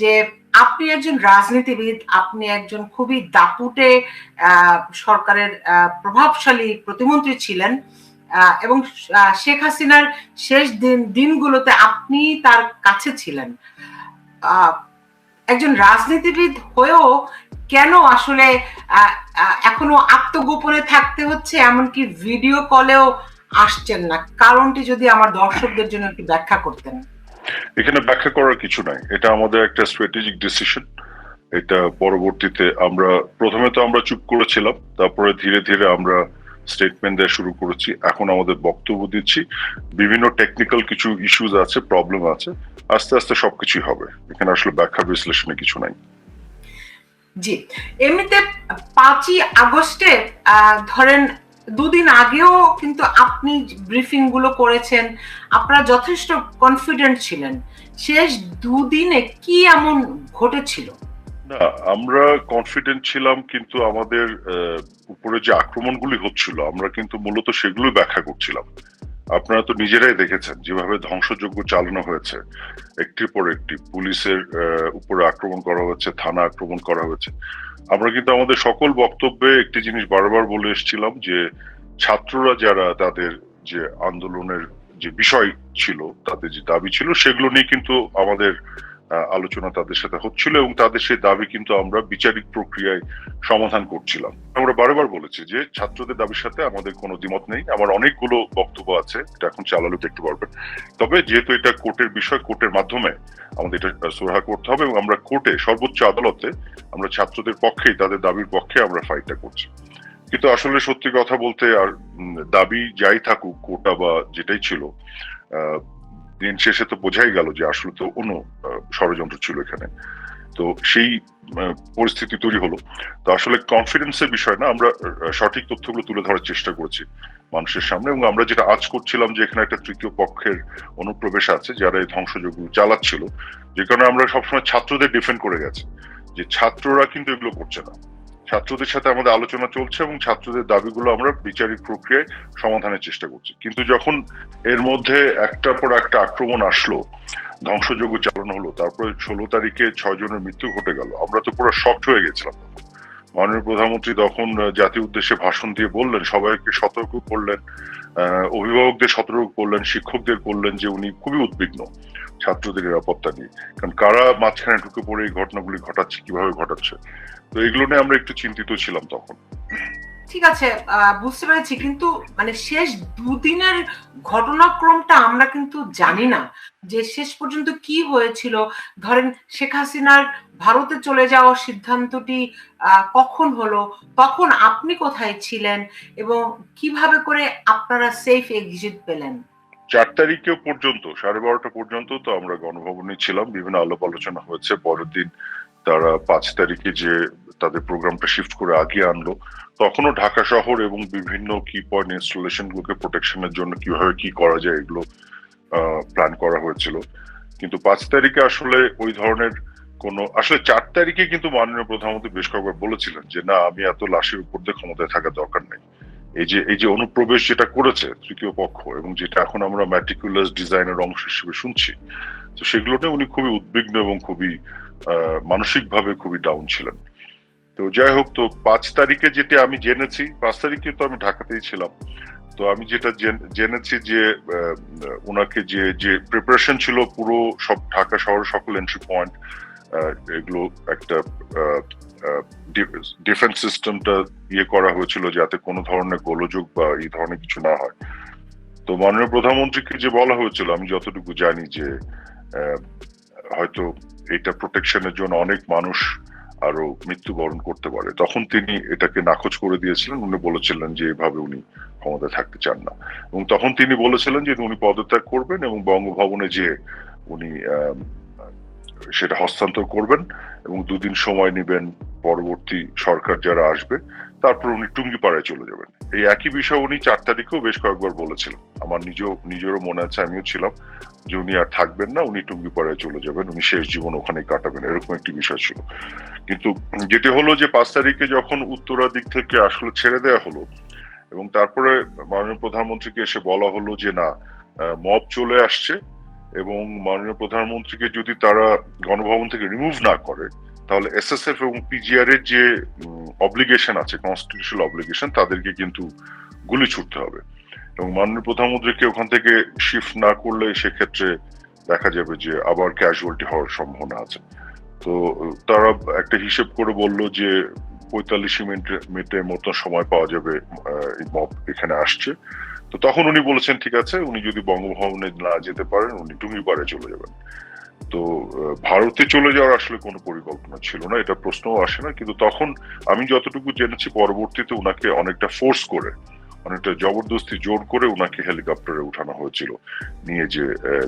যে আপনি একজন রাজনীতিবিদ, আপনি একজন খুবই দাপুটে সরকারের প্রভাবশালী প্রতিমন্ত্রী ছিলেন এবং শেখ হাসিনার শেষ দিন, দিনগুলোতে আপনি তার কাছে ছিলেন। একজন রাজনীতিবিদ হয়েও কেন আসলে এখনও আত্মগোপনে থাকতে হচ্ছে, এমনকি ভিডিও কলেও আসছেন না? কারণটি যদি আমার দর্শকদের জন্য একটু ব্যাখ্যা করতেন। এখানে ব্যাখ্যা করার কিছু নাই। এটা আমাদের একটা স্ট্র্যাটেজিক ডিসিশন এটা পরবর্তীতে আমরা, প্রথমে তো আমরা চুপ করেছিলাম, তারপরে ধীরে ধীরে আমরা স্টেটমেন্ট দেওয়া শুরু করেছি। এখন আমাদের বক্তব্য দিচ্ছি। বিভিন্ন টেকনিক্যাল কিছু ইস্যুজ আছে প্রবলেম আছে। আস্তে আস্তে সবকিছুই হবে। এখানে আসলে ব্যাখ্যা বিশ্লেষণে কিছু নাই। জি। এমনিতে পাঁচই আগস্টে ধরেন দুদিন আগেও কিন্তু আপনি ব্রিফিংগুলো করেছেন, আপনারা যথেষ্ট কনফিডেন্ট ছিলেন। শেষ দুদিনে কি এমন ঘটেছিল? না, আমরা কনফিডেন্ট ছিলাম কিন্তু আমাদের উপরে যে আক্রমণগুলি হচ্ছিল, আমরা কিন্তু মূলত সেগুলো ব্যাখ্যা করছিলাম। আপনারা তো নিজেরাই দেখেছেন যেভাবে ধ্বংসযজ্ঞ চালানো হয়েছে। একটির পর একটি পুলিশের উপরে আক্রমণ করা হয়েছে থানা আক্রমণ করা হয়েছে। আমরা কিন্তু আমাদের সকল বক্তব্যে একটি জিনিস বারবার বলে এসেছিলাম যে, ছাত্ররা যারা তাদের যে আন্দোলনের যে বিষয় ছিল, তাদের যে দাবি ছিল, সেগুলো নিয়ে কিন্তু আমাদের আলোচনা তাদের সাথে হচ্ছিল এবং তাদের সেই দাবি কিন্তু আমরা বিচারিক প্রক্রিয়ায় সমাধান করছিলাম। আমরা বারবার বলেছি যে ছাত্রদের দাবির সাথে আমাদের কোনো দ্বিমত নেই। আমার অনেকগুলো বক্তব্য আছে, এটা এখন চালালে দেখতে পারবেন। তবে যেহেতু এটা কোর্টের বিষয়, কোর্টের মাধ্যমে আমাদের এটা সুরাহা করতে হবে এবং আমরা কোর্টে সর্বোচ্চ আদালতে আমরা ছাত্রদের পক্ষেই, তাদের দাবির পক্ষে আমরা ফাইটটা করছি। কিন্তু আসলে সত্যি কথা বলতে আর দাবি যাই থাকুক, কোটা বা যেটাই ছিল দিন শেষে তো বোঝাই গেল যে আসলে তো অন্য ষড়যন্ত্র ছিল এখানে। তো সেই পরিস্থিতি তৈরি হলো। তো আসলে কনফিডেন্সের বিষয় না, আমরা সঠিক তথ্যগুলো তুলে ধরার চেষ্টা করছি মানুষের সামনে এবং আমরা যেটা আজ করছিলাম যে এখানে একটা তৃতীয় পক্ষের অনুপ্রবেশ আছে যারা এই ধ্বংসযজ্ঞ চালাচ্ছিল, যে কারণে আমরা সবসময় ছাত্রদের ডিফেন্ড করে গেছি। যে ছাত্ররা কিন্তু এগুলো করছে না। ছাত্রদের সাথে আমাদের আলোচনা চলছে এবং ছাত্রদের দাবিগুলো আমরা বিচারিক প্রক্রিয়ায় সমাধানের চেষ্টা করছি কিন্তু যখন এর মধ্যে একটা পর একটা আক্রমণ আসলো ধ্বংসযোগ্য চালানো হলো, তারপরে ষোলো তারিখে ছয় জনের মৃত্যু ঘটে গেল, আমরা তো পুরো শক্ট হয়ে গেছিলাম। মাননীয় প্রধানমন্ত্রী তখন জাতির উদ্দেশ্যে ভাষণ দিয়ে বললেন, সবাইকে সতর্ক করলেন অভিভাবকদের সতর্ক করলেন, শিক্ষকদের করলেন যে উনি খুবই উদ্বিগ্ন ছাত্রদের নিরাপত্তা নিয়ে। কারণ কারা মাঝখানে ঢুকে পড়ে এই ঘটনাগুলি ঘটাচ্ছে, কীভাবে ঘটাচ্ছে? তো এগুলো নিয়ে আমরা একটু চিন্তিত ছিলাম তখন। ঠিক আছে বুঝতে পেরেছি। কিন্তু মানে শেষ দুদিনের ঘটনাক্রমটা আমরা কিন্তু জানি না যে শেষ পর্যন্ত কি হয়েছিল। ধরেন শেখ হাসিনার ভারতে চলে যাওয়ার সিদ্ধান্তটি কখন হলো? তখন আপনি কোথায় ছিলেন? এবং কীভাবে করে আপনারা সেফ এক্সিট পেলেন? চার তারিখে পর্যন্ত, সাড়ে বারোটা পর্যন্ত তো আমরা গণভবনে ছিলাম। বিভিন্ন আলাপ আলোচনা হয়েছে, পরের দিন তারা পাঁচ তারিখে যে তাদের প্রোগ্রামটা শিফট করে আগে আনলো তখনও ঢাকা শহর এবং বিভিন্ন কি পয়েন্ট ইনস্টলেশন গুলোকে প্রোটেকশনের জন্য কীভাবে কি করা যায় এগুলো প্ল্যান করা হয়েছিল। কিন্তু পাঁচ তারিখে আসলে ওই ধরনের কোনো, আসলে চার তারিখে কিন্তু মাননীয় প্রধানমন্ত্রী বেশ কয়েকবার বলেছিলেন যে, না, আমি এত লাশের উপর দিয়ে ক্ষমতায় থাকার দরকার নেই। এই যে এই যে অনুপ্রবেশ যেটা করেছে তৃতীয় পক্ষ এবং যেটা এখন আমরা ম্যাটিকুলাস ডিজাইনের অংশ হিসেবে শুনছি, তো সেগুলো উনি খুবই উদ্বিগ্ন এবং খুবই মানসিক ভাবে খুবই ডাউন ছিলেন। তো যাই হোক, তো পাঁচ তারিখে যেটা আমি জেনেছি, পাঁচ তারিখে তো আমি ঢাকাতেই ছিলাম। তো আমি যেটা জেনেছি যে ওনাকে যে যে প্রিপারেশন ছিল, পুরো সব ঢাকা শহরের সকল এন্ট্রি পয়েন্ট এগুলো একটা ডিফেন্স সিস্টেমটা ইয়ে করা হয়েছিল যাতে কোনো ধরনের গোলযোগ বা এই ধরনের কিছু না হয়। তো মাননীয় প্রধানমন্ত্রীকে যে বলা হয়েছিল, আমি যতটুকু জানি যে হয়তো এটা প্রোটেকশনের জন্য অনেক মানুষ আরও মৃত্যুবরণ করতে পারে। তখন তিনি এটাকে নাকচ করে দিয়েছিলেন, উনি বলেছিলেন যে এভাবে উনি ক্ষমতায় থাকতে চান না। এবং তখন তিনি বলেছিলেন যে উনি পদত্যাগ করবেন এবং বঙ্গভবনে যে উনি সেটা হস্তান্তর করবেন এবং দুদিন সময় নেবেন পরবর্তী সরকার যারা আসবে, তারপর উনি টুঙ্গিপাড়ায় চলে যাবেন। এই একই বিষয় উনি চার তারিখেও বেশ কয়েকবার বলেছিলেন আমার নিজেও, নিজেরও মনে আছে, আমিও ছিলাম যে উনি আর থাকবেন না, উনি টুঙ্গিপাড়ায় চলে যাবেন, উনি শেষ জীবন ওখানেই কাটাবেন, এরকম একটি বিষয় ছিল। কিন্তু যেটি হলো যে পাঁচ তারিখে যখন উত্তরা দিক থেকে আসলে ছেড়ে দেওয়া হলো এবং তারপরে মাননীয় প্রধানমন্ত্রীকে এসে বলা হলো যে না মব চলে আসছে এবং মাননীয় প্রধানমন্ত্রীকে যদি তারা গণভবন থেকে রিমুভ না করে, তাহলে এসএসএফ এবং পিজিআর এর যে অব্লিগেশন আছে কনস্টিটিউশনাল অব্লিগেশন তাদেরকে কিন্তু গুলি ছুটতে হবে। এবং মাননীয় প্রধানমন্ত্রীকে ওখান থেকে শিফট না করলে সেক্ষেত্রে দেখা যাবে যে আবার ক্যাজুয়ালিটি হওয়ার সম্ভাবনা আছে। তো, তারা একটা হিসেব করে বলল যে পঁয়তাল্লিশ মিনিট মিনিটের মতো সময় পাওয়া যাবে মব এখানে আসছে। তো তখন উনি বলেছেন, ঠিক আছে, উনি যদি বঙ্গভবনে না যেতে পারেন, উনি টুঙ্গিপাড়ে চলে যাবেন। তো ভারতে চলে যাওয়ার আসলে কোনো পরিকল্পনা ছিল না, এটা প্রশ্নও আসে না। কিন্তু তখন আমি যতটুকু জেনেছি, পরবর্তীতে উনাকে অনেকটা ফোর্স করে, অনেকটা জবরদস্তি জোর করে উনাকে হেলিকপ্টারে উঠানো হয়েছিল। নিয়ে যে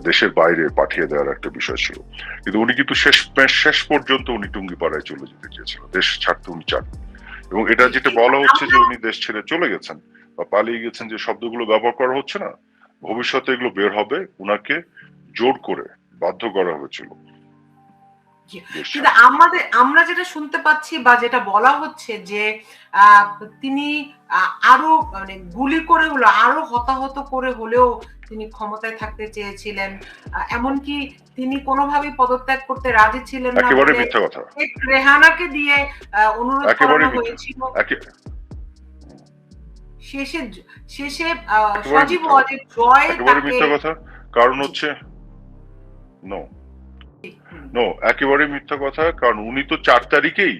দেশের বাইরে পাঠিয়ে দেওয়ার একটা বিষয় ছিল। কিন্তু উনি কিন্তু শেষ শেষ পর্যন্ত উনি টুঙ্গিপাড়ায় চলে যেতে চেয়েছিলেন দেশ ছাড়তে উনি চান। এবং এটা যেটা বলা হচ্ছে যে, উনি দেশ ছেড়ে চলে গেছেন বা পালিয়ে গেছেন যে শব্দগুলো ব্যবহার করা হচ্ছে না, ভবিষ্যতে এগুলো বের হবে, উনাকে জোর করে বাধ্য করা হয়েছিল। কিন্তু আমাদের আমরা যেটা শুনতে পাচ্ছি বা যেটা বলা হচ্ছে যে তিনি আরও মানে গুলি করে হলো আরও হতাহত করে হলেও তিনি ক্ষমতায় থাকতে চেয়েছিলেন। এমনকি তিনি কোনোভাবেই পদত্যাগ করতে রাজি ছিলেন না একেবারে মিথ্যা কথা। রেহানাকে দিয়ে অনুরোধ করানো হয়েছিল। শেষে শেষে আহ, সজীব। ওয়াজেদ জয় তাকে মিথ্যা কথা। কারণ হচ্ছে নো নো একেবারে মিথ্যা কথা কারণ উনি তো চার তারিখেই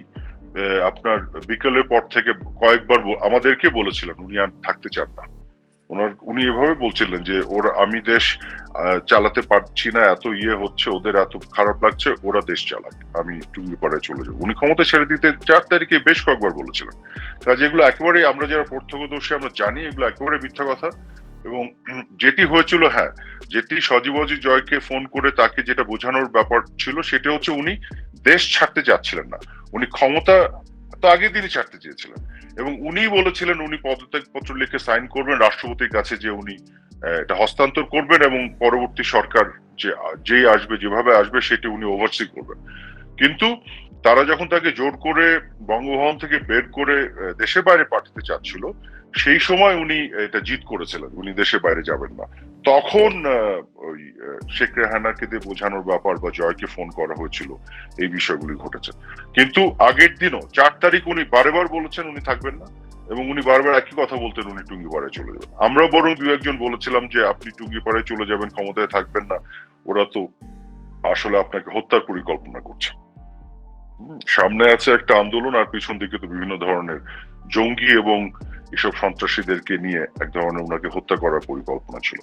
আপনার বিকেলের পর থেকে কয়েকবার আমাদেরকে বলেছিলেন উনি আর থাকতে চান না। ওনার উনি এভাবে বলছিলেন যে ওরা আমি দেশ চালাতে পারছি না এত ইয়ে হচ্ছে ওদের এত খারাপ লাগছে ওরা দেশ চালাক আমি টুঙ্গিপাড়ায় চলে যাব। উনি ক্ষমতা ছেড়ে দিতে চার তারিখে বেশ কয়েকবার বলেছিলেন। কাজে এগুলো একেবারে আমরা যারা প্রত্যক্ষদর্শী আমরা জানি এগুলো একেবারে মিথ্যা কথা। এবং যেটি হয়েছিল হ্যাঁ যেটি সজীবজি জয়কে ফোন করে তাকে যেটা বোঝানোর ব্যাপার ছিল, সেটা হচ্ছে উনি দেশ ছাড়তে চাচ্ছিলেন না। উনি ক্ষমতা তো আগের দিনই ছাড়তে চেয়েছিলেন। এবং উনি বলেছিলেন, উনি পদত্যাগ পত্র লিখে সাইন করবেন রাষ্ট্রপতির কাছে যে উনি এটা হস্তান্তর করবেন এবং পরবর্তী সরকার যে, যেই আসবে, যেভাবে আসবে, সেটি উনি ওভারসি করবেন। কিন্তু তারা যখন তাকে জোর করে বঙ্গভবন থেকে বের করে দেশের বাইরে পাঠাতে চাচ্ছিল, সেই সময় উনি এটা জিত করেছিলেন, উনি দেশের বাইরে যাবেন না। তখন ওই শেখ রেহানাকে দিয়ে বোঝানোর ব্যাপার বা জয়কে ফোন করা হয়েছিল, এই বিষয়গুলি ঘটেছে। কিন্তু আগের দিনও, চার তারিখ উনি বারেবার বলেছেন উনি থাকবেন না, এবং উনি বারবার একই কথা বলতেন, উনি টুঙ্গিপাড়ায় চলে যাবেন। আমরা বরং দু একজন বলেছিলাম যে, আপনি টুঙ্গিপাড়ায় চলে যাবেন, ক্ষমতায় থাকবেন না। ওরা তো আসলে আপনাকে হত্যার পরিকল্পনা করছে। সামনে আছে একটা আন্দোলন, আর পিছন দিকে তো বিভিন্ন ধরনের জঙ্গি এবং এসব সন্ত্রাসীদেরকে নিয়ে এক ধরনের ওনাকে হত্যা করার পরিকল্পনা ছিল।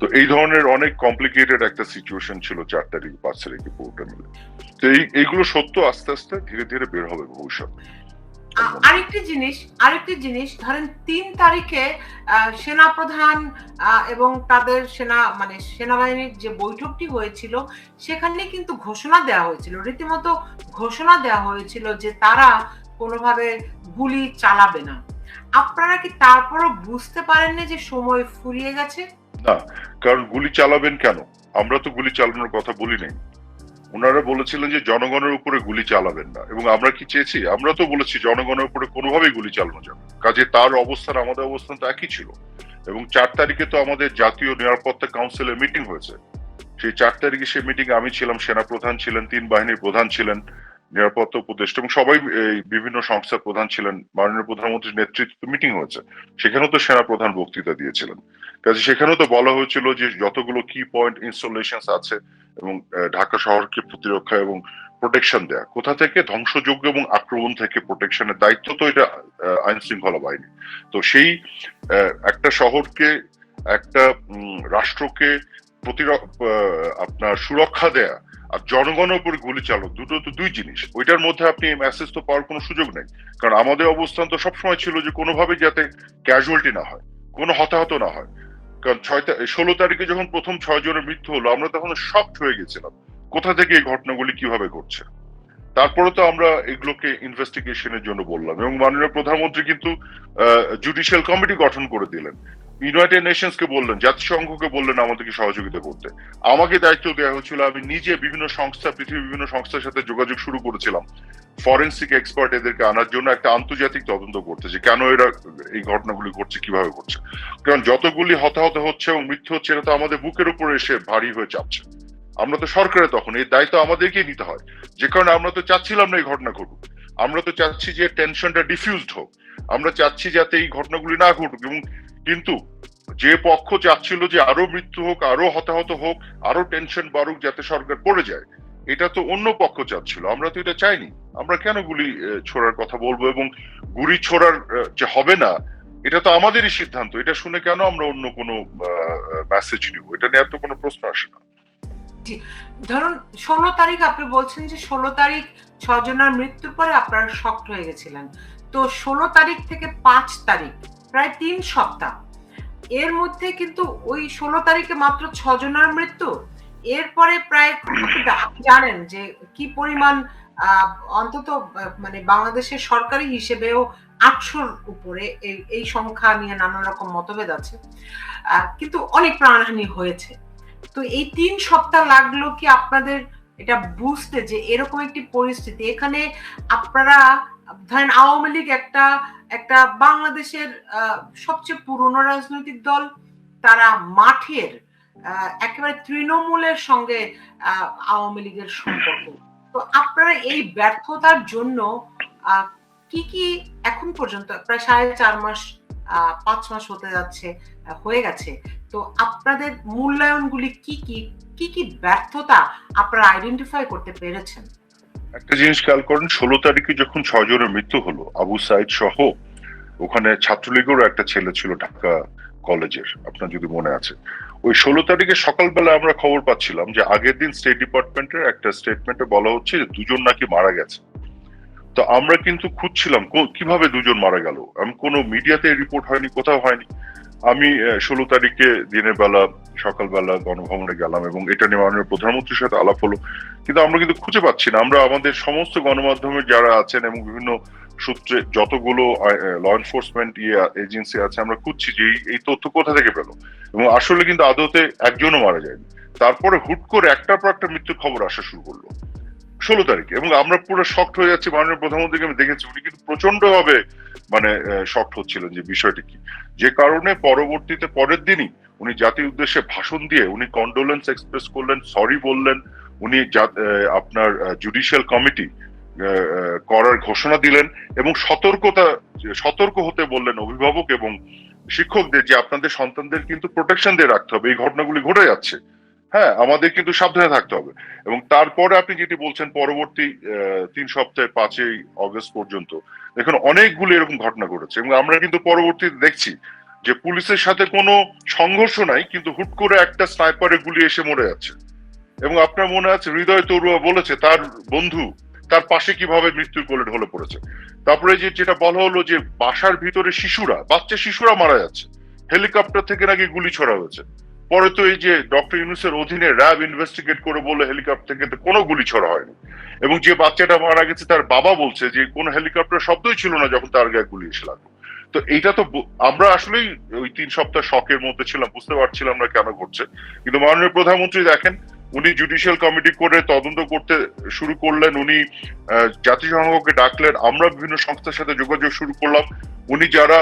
তো এই ধরনের অনেক কমপ্লিকেটেড একটা সিচুয়েশন ছিল চার তারিখ পাঁচ তারিখে পুরোটা মিলে। তো এই এইগুলো সত্য আস্তে আস্তে ধীরে ধীরে বের হবে ভবিষ্যৎ আ- আরেকটি জিনিস আরেকটি জিনিস ধরেন তিন তারিখে আহ, সেনাপ্রধান এবং তাদের সেনা মানে সেনাবাহিনীর যে বৈঠকটি হয়েছিল সেখানে কিন্তু ঘোষণা দেওয়া হয়েছিল। রীতিমতো ঘোষণা দেওয়া হয়েছিল যে তারা কোনোভাবে গুলি চালাবে না। আপনারা কি তারপরও বুঝতে পারেননি যে সময় ফুরিয়ে গেছে? না কারণ গুলি চালাবেন কেন? আমরা তো গুলি চালানোর কথা বলি নাই। ওনারা বলেছিলেন যে জনগণের উপরে গুলি চালাবেন না। এবং আমরা কি চেয়েছি? আমরা তো বলেছি জনগণের উপরে কোনোভাবেই গুলি চালানো যাবে কাজে তার অবস্থান, আমাদের অবস্থান তো একই ছিল। এবং চার তারিখে তো আমাদের জাতীয় নিরাপত্তা কাউন্সিলের মিটিং হয়েছে। সেই চার তারিখে সেই মিটিং আমি ছিলাম সেনা প্রধান ছিলেন, তিন বাহিনীর প্রধান ছিলেন, নিরাপত্তা উপদেষ্টা এবং সবাই, এই বিভিন্ন সংস্থার প্রধান ছিলেন। মাননীয় প্রধানমন্ত্রীর নেতৃত্বে মিটিং হয়েছে। সেখানেও তো সেনা প্রধান বক্তৃতা দিয়েছিলেন। কাজে সেখানেও তো বলা হয়েছিল যে যতগুলো কি পয়েন্ট ইনস্টলেশন আছে এবং ঢাকা শহরকে প্রতিরক্ষা এবং প্রোটেকশন দেয়া। কোথা থেকে? ধ্বংসযোগ্য এবং আক্রমণ থেকে প্রোটেকশনের দায়িত্ব তো এটা আইন শৃঙ্খলা বাহিনী। তো সেই একটা শহরকে, একটা রাষ্ট্রকে আপনার সুরক্ষা দেয়া আর জনগণের উপর গুলি চালক দুটো তো দুই জিনিস। ওইটার মধ্যে আপনি মেসেজ তো পাওয়ার কোনো সুযোগ নেই। কারণ আমাদের অবস্থান তো সবসময় ছিল যে কোনোভাবেই যাতে ক্যাজুয়ালিটি না হয়, কোনো হতাহত না হয়। কারণ ছয় ষোলো তারিখে যখন প্রথম ছয় জনের মৃত্যু হলো, আমরা তখন শক হয়ে গেছিলাম। কোথা থেকে এই ঘটনাগুলি কীভাবে ঘটছে? তারপরে তো আমরা এগুলোকে ইনভেস্টিগেশনের জন্য বললাম এবং মাননীয় প্রধানমন্ত্রী কিন্তু জুডিশিয়াল কমিটি গঠন করে দিলেন। ইউনাইটেড নেশনস কে বললেন, জাতিসংঘকে বললেন আমাদেরকে সহযোগিতা করতে। আমাকে দায়িত্ব দেওয়া হয়েছিল আমি নিজে বিভিন্ন সংস্থা, পৃথিবীর বিভিন্ন সংস্থার সাথে যোগাযোগ শুরু করেছিলাম। ফরেন্সিক এক্সপার্ট এদেরকে আনার জন্য একটা আন্তর্জাতিক তদন্ত করতে যে কেন এরা এই ঘটনাগুলি ঘটছে, কীভাবে ঘটছে। কারণ যতগুলি হতাহত হচ্ছে এবং মৃত্যু হচ্ছে এটা তো আমাদের বুকের উপরে এসে ভারী হয়ে চাপছে। আমরা তো সরকারের তখন, এই দায়িত্ব আমাদেরকেই নিতে হয়। যে কারণে আমরা তো চাচ্ছিলাম না এই ঘটনা ঘটুক। আমরা তো চাচ্ছি যে টেনশনটা ডিফিউজড হোক। আমরা চাচ্ছি যাতে এই ঘটনাগুলি না ঘটুক এবং কিন্তু যে পক্ষ চাচ্ছিল যে আরও মৃত্যু হোক, আরও হতাহত হোক, আরও টেনশন বাড়ুক যাতে সরকার পড়ে যায়, এটা তো অন্য পক্ষ চাচ্ছিল। আমরা তো এটা চাইনি। আমরা কেন গুলি ছোড়ার কথা বলব এবং গুলি ছোড়ার যে হবে না, এটা তো আমাদেরই সিদ্ধান্ত। এটা শুনে কেন আমরা অন্য কোনো মেসেজ নিব? এটা নিয়ে এত কোনো প্রশ্ন আসে না। ধরুন, ষোলো তারিখ আপনি বলছেন যে ষোলো তারিখ ছজনের মৃত্যুর পরে আপনারা শক্ট হয়ে গেছিলেন। তো ষোলো তারিখ থেকে পাঁচ তারিখ প্রায় তিন সপ্তাহ। এর মধ্যে কিন্তু ওই ষোলো তারিখে মাত্র ছজনের মৃত্যু। এরপরে প্রায় জানেন যে কি পরিমাণ অন্তত মানে বাংলাদেশের সরকারি হিসেবেও আটশোর উপরে এই এই সংখ্যা নিয়ে নানা রকম মতভেদ আছে। কিন্তু অনেক প্রাণহানি হয়েছে। তো এই তিন সপ্তাহ লাগল কি আপনাদের এটা বুঝতে যে এরকম একটি পরিস্থিতি। এখানে আপনারা ধরেন আওয়ামী লীগ একটা একটা বাংলাদেশের সবচেয়ে পুরনো রাজনৈতিক দল, তারা মাঠের একেবারে তৃণমূলের সঙ্গে আওয়ামী লীগের সম্পর্ক। তো আপনারা এই ব্যর্থতার জন্য কি কি এখন পর্যন্ত, প্রায় সাড়ে চার মাস পাঁচ মাস হতে যাচ্ছে, হয়ে গেছে। তো আপনাদের মূল্যায়নগুলি কি কি কি কি ব্যর্থতা আপনারা আইডেন্টিফাই করতে পেরেছেন? একটা জিনিস খেয়াল করেন, ষোলো তারিখে যখন ছজনের মৃত্যু হলো, আবু সাইদ সহ ওখানে ছাত্রলীগেরও একটা ছেলে ছিল ঢাকা কলেজের, আপনার যদি মনে আছে। ওই ষোলো তারিখে সকালবেলা আমরা খবর পাচ্ছিলাম যে আগের দিন স্টেট ডিপার্টমেন্টের একটা স্টেটমেন্টে বলা হচ্ছে যে দুজন নাকি মারা গেছে। তো আমরা কিন্তু খুঁজছিলাম কীভাবে দুজন মারা গেল? আমি কোনো মিডিয়াতে রিপোর্ট হয়নি, কোথাও হয়নি। আমি ষোলো তারিখে দিনের বেলা, সকালবেলা গণভবনে গেলাম এবং এটা নিয়ে মাননীয় প্রধানমন্ত্রীর সাথে আলাপ হলো। কিন্তু আমরা কিন্তু খুঁজে পাচ্ছি না। আমরা আমাদের সমস্ত গণমাধ্যমে যারা আছেন এবং বিভিন্ন সূত্রে যতগুলো ল এনফোর্সমেন্ট ইয়ে এজেন্সি আছে, আমরা খুঁজছি যে এই- তথ্য কোথা থেকে পেল। এবং আসলে কিন্তু আদতে একজনও মারা যায়নি। তারপরে হুট করে একটার পর একটা মৃত্যুর খবর আসা শুরু করল। ষোলো তারিখে এবং আমরা পুরো শক্ট হয়ে যাচ্ছি। মাননীয় প্রধানমন্ত্রীকে আমি দেখেছি। উনি কিন্তু প্রচণ্ড ভাবে মানে শক্ট হচ্ছিলেন যে বিষয়টি কি। যে কারণে পরবর্তীতে পরের দিনই উনি জাতির উদ্দেশ্যে ভাষণ দিয়ে উনি কন্ডোলেন্স এক্সপ্রেস করলেন সরি বললেন, উনি আপনার জুডিশিয়াল কমিটি করার ঘোষণা দিলেন এবং সতর্কতা, সতর্ক হতে বললেন অভিভাবক এবং শিক্ষকদের যে আপনাদের সন্তানদের কিন্তু প্রোটেকশন দিয়ে রাখতে হবে, এই ঘটনাগুলি ঘটে যাচ্ছে। হ্যাঁ আমাদের কিন্তু সাবধানে থাকতে হবে। এবং তারপরে আপনি যেটি বলছেন, পরবর্তী তিন সপ্তাহে পাঁচই অগস্ট পর্যন্ত, দেখুন, অনেকগুলো এরকম ঘটনা ঘটেছে। এবং আমরা কিন্তু পরবর্তীতে দেখছি যে পুলিশের সাথে কোনো সংঘর্ষ নাই, কিন্তু হুট করে একটা স্নাইপারে গুলি এসে মরে যাচ্ছে। এবং আপনার মনে আছে, হৃদয় তরুয়া বলেছে, তার বন্ধু তার পাশে কীভাবে মৃত্যুর কোলে ঢলে পড়েছে। তারপরে যে, যেটা বলা হলো যে, বাসার ভিতরে শিশুরা, বাচ্চা শিশুরা মারা যাচ্ছে। হেলিকপ্টার থেকে নাকি গুলি ছড়া হয়েছে। পরে তো এই যে ডক্টর ইউনুসের অধীনে র্যাব ইনভেস্টিগেট করে বলে হেলিকপ্টার থেকে কোনো গুলি ছড়া হয়নি। এবং যে বাচ্চাটা মারা গেছে, তার বাবা বলছে যে কোন হেলিকপ্টার শব্দই ছিল না যখন তার গায়ে গুলি এসে লাগল। তো এইটা তো আমরা আসলেই ওই তিন সপ্তাহ শখের মধ্যে ছিলাম, বুঝতে পারছিলাম না কেন ঘটছে। কিন্তু মাননীয় প্রধানমন্ত্রী দেখেন উনি জুডিশিয়াল কমিটি করে তদন্ত করতে শুরু করলেন, উনি জাতিসংঘকে ডাকলেন, আমরা বিভিন্ন সংস্থার সাথে যোগাযোগ শুরু করলাম। উনি যারা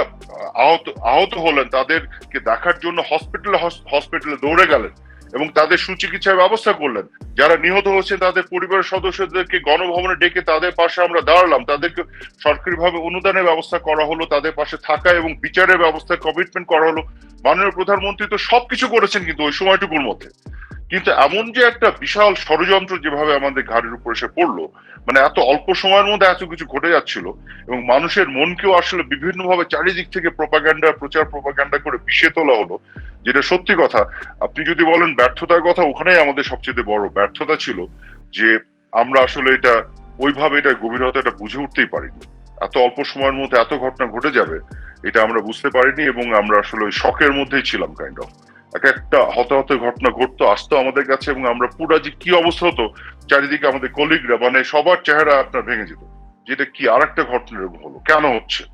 আহত আহত হলেন, তাদেরকে দেখার জন্য হসপিটালে হসপিটালে দৌড়ে গেলেন এবং তাদের সুচিকিৎসার ব্যবস্থা করলেন। যারা নিহত হয়েছে, তাদের পরিবারের সদস্যদেরকে গণভবনে ডেকে তাদের পাশে আমরা দাঁড়ালাম। তাদেরকে সরকারিভাবে অনুদানের ব্যবস্থা করা হলো, তাদের পাশে থাকা এবং বিচারের ব্যবস্থা কমিটমেন্ট করা হলো। মাননীয় প্রধানমন্ত্রী তো সবকিছু করেছেন কিন্তু ওই সময়টুকুর মধ্যে। কিন্তু এমন যে একটা বিশাল ষড়যন্ত্র যেভাবে আমাদের ঘাড়ের উপর এসে পড়ল মানে এত অল্প সময়ের মধ্যে এত কিছু ঘটে যাচ্ছিল, এবং মানুষের মনকেও আসলে বিভিন্নভাবে চারিদিক থেকে প্রপাগান্ডা প্রচার প্রপাগান্ডা করে পিছিয়ে তোলা হলো, যেটা সত্যি কথা। আপনি যদি বলেন ব্যর্থতার কথা, ওখানেই আমাদের সবচেয়ে বড় ব্যর্থতা ছিল যে আমরা আসলে এটা, ওইভাবে এটা গভীরতাটা বুঝে উঠতেই পারিনি। এত অল্প সময়ের মধ্যে এত ঘটনা ঘটে যাবে, এটা আমরা বুঝতে পারিনি এবং আমরা আসলে ওই শখের মধ্যেই ছিলাম কাইন্ড অফ একটা হতাহত ঘটনা ঘটতো, আসতো আমাদের কাছে এবং আমরা পুরা যে কি অবস্থা হতো, চারিদিকে আমাদের কলিগরা মানে সবার চেহারা আপনার ভেঙে যেত। যেটা কি আর একটা ঘটনা হলো। কেন হচ্ছে।